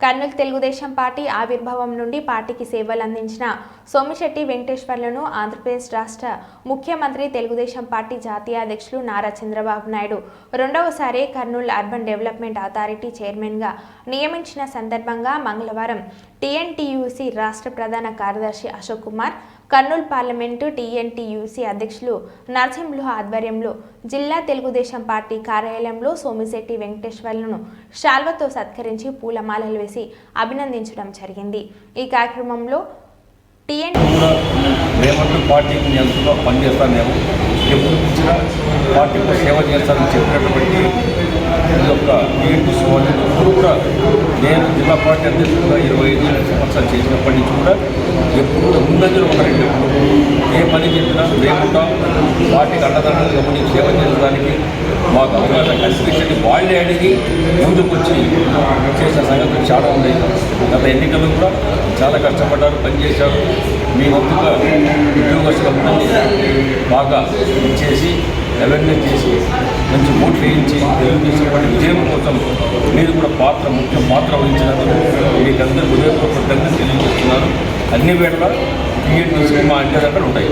Kurnool Telugu Desam party ఆవిర్భావం నుండి పార్టీకి సేవలు అందించిన సోమిశెట్టి వెంకటేశ్వర్లను ఆంధ్రప్రదేశ్ రాష్ట్ర ముఖ్యమంత్రి తెలుగుదేశం పార్టీ జాతీయ అధ్యక్షులు నారా చంద్రబాబు నాయుడు. రెండవసారి కర్నూలు అర్బన్ డెవలప్మెంట్ అథారిటీ చైర్మన్గా నియమించిన సందర్భంగా మంగళవారం టీఎన్టీయూసీ రాష్ట్ర ప్రధాన కార్యదర్శి అశోక్ కుమార్ కర్నూలు పార్లమెంటు టీఎన్టీయూసీ అధ్యక్షులు నరసింహులు ఆధ్వర్యంలో జిల్లా తెలుగుదేశం పార్టీ కార్యాలయంలో సోమిశెట్టి వెంకటేశ్వర్లను శాల్వతో సత్కరించి పూలమాలలు వేసి అభినందించడం జరిగింది. ఈ కార్యక్రమంలో టీఎన్ పార్టీకి పనిచేస్తాను ఎప్పుడు పార్టీకి సేవ చేస్తానని చెప్పినటువంటి ఈ యొక్క టీఎంపీ సోదరు ఎప్పుడు కూడా నేను జిల్లా పార్టీ అధ్యక్షుడుగా ఇరవై ఐదు సంవత్సరాలు చేసినప్పటి నుంచి కూడా ఎప్పుడు కూడా ఒక రెండు ఏ పని చెప్పినా మేముంటాం వాటికి అండదండలు గమని సేవ చేయడానికి మాకు అవకాశం కల్పించండి వాళ్ళే అడిగి ముందుకొచ్చి చేసిన సంగతులు చాలా ఉన్నాయి. గత ఎన్నికల్లో కూడా చాలా కష్టపడ్డారు పనిచేశారు. మీ వంతుగా ఉద్యోగస్తులందరినీ బాగా ఇచ్చేసి అవేర్నెస్ చేసి మంచి ఓట్లు వేయించి తెలుగుదేశం పార్టీ విజయం కోసం పాత్ర ముఖ్య పాత్ర వహించినందుకు మీకందరూ హృదయపూర్వక హృదయపూర్వక తెలియజేస్తున్నారు. అన్ని వేళ క్రియేటివ్ సినిమా అంటే దగ్గర ఉంటాయి.